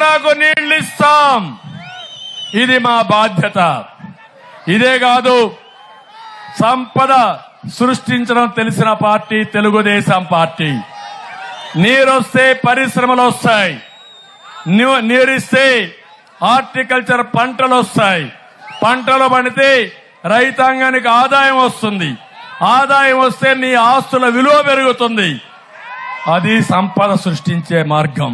ఎకరాకు నీళ్ళు ఇస్తాం ఇది మా బాధ్యత. ఇదే కాదు సంపద సృష్టించడం తెలిసిన పార్టీ తెలుగుదేశం పార్టీ. నీరొస్తే పరిశ్రమలు వస్తాయి నీరిస్తే హార్టికల్చర్ పంటలు వస్తాయి పంటలు పండితే రైతాంగానికి ఆదాయం వస్తుంది. ఆదాయం వస్తే నీ ఆస్తుల విలువ పెరుగుతుంది. అది సంపద సృష్టించే మార్గం.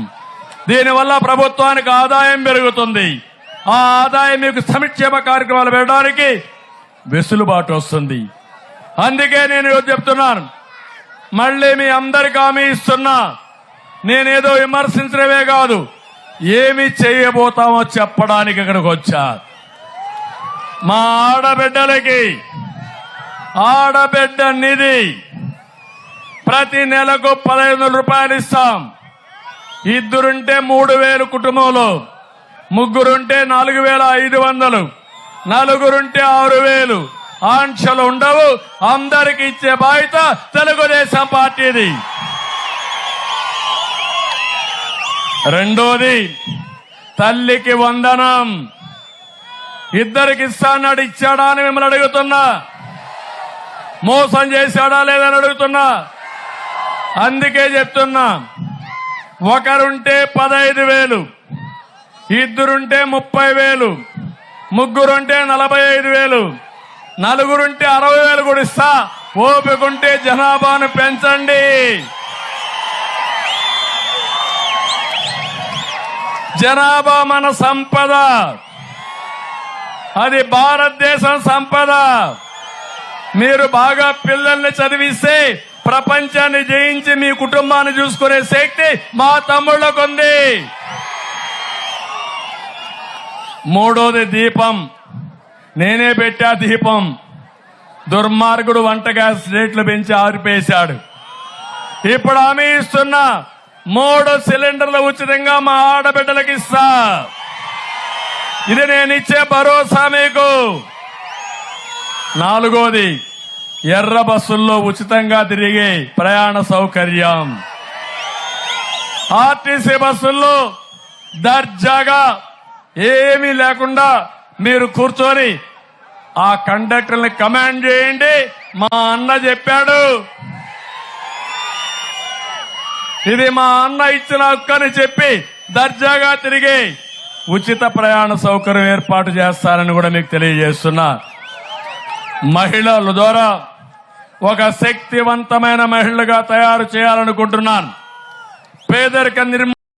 దీనివల్ల ప్రభుత్వానికి ఆదాయం పెరుగుతుంది. ఆ ఆదాయం మీకు సంక్షేమ కార్యక్రమాలు పెట్టడానికి వెసులుబాటు వస్తుంది. అందుకే నేను ఈరోజు చెప్తున్నాను. మళ్ళీ మీ అందరికి హామీ ఇస్తున్నా. నేనేదో విమర్శించడమే కాదు ఏమి చేయబోతామో చెప్పడానికి ఇక్కడికి వచ్చా. మా ఆడబిడ్డలకి ఆడబిడ్డ నిధి ప్రతి నెలకు పదహైదు వందల రూపాయలు ఇస్తాం. ఇద్దరుంటే మూడు వేలు కుటుంబంలో ముగ్గురుంటే నాలుగు వేల ఐదు వందలు నలుగురుంటే ఆరు వేలు. ఆంక్షలు ఉండవు అందరికి ఇచ్చే బాధ్యత తెలుగుదేశం పార్టీది. రెండోది తల్లికి వందనం. ఇద్దరికి ఇస్తాన్నాడు ఇచ్చాడా అని మిమ్మల్ని అడుగుతున్నా. మోసం చేశాడా లేదని అడుగుతున్నా. అందుకే చెప్తున్నా. ఒకరుంటే పదహైదు వేలు ఇద్దరుంటే ముప్పై వేలు ముగ్గురుంటే నలభై ఐదు వేలు నలుగురుంటే అరవై వేలు కూడా ఇస్తా. ఓపికంటే జనాభాను పెంచండి. జనాభా మన సంపద. అది భారతదేశం సంపద. మీరు బాగా పిల్లల్ని చదివిస్తే ప్రపంచాన్ని జయించి మీ కుటుంబాన్ని చూసుకునే శక్తి మా తమ్ముళ్ళకు ఉంది. మూడోది దీపం. నేనే పెట్టా దీపం. దుర్మార్గుడు వంట గ్యాస్ రేట్లు పెంచి ఆరిపేశాడు. ఇప్పుడు హామీ ఇస్తున్నా మూడు సిలిండర్లు ఉచితంగా మా ఆడబిడ్డలకు ఇస్తా. ఇది నేను ఇచ్చే భరోసా మీకు. నాలుగోది ఎర్ర బస్సుల్లో ఉచితంగా తిరిగే ప్రయాణ సౌకర్యం. ఆర్టీసీ బస్సుల్లో దర్జాగా ఏమీ లేకుండా మీరు కూర్చొని ఆ కండక్టర్ని కమాండ్ చేయండి మా అన్న చెప్పాడు. ఇది మా అన్న ఇచ్చిన హక్కు చెప్పి దర్జాగా తిరిగి ఉచిత ప్రయాణ సౌకర్యం ఏర్పాటు చేస్తారని కూడా మీకు తెలియజేస్తున్నా. మహిళల ద్వారా ఒక శక్తివంతమైన మహిళగా తయారు చేయాలనుకుంటున్నాను. పేదరిక నిర్మూ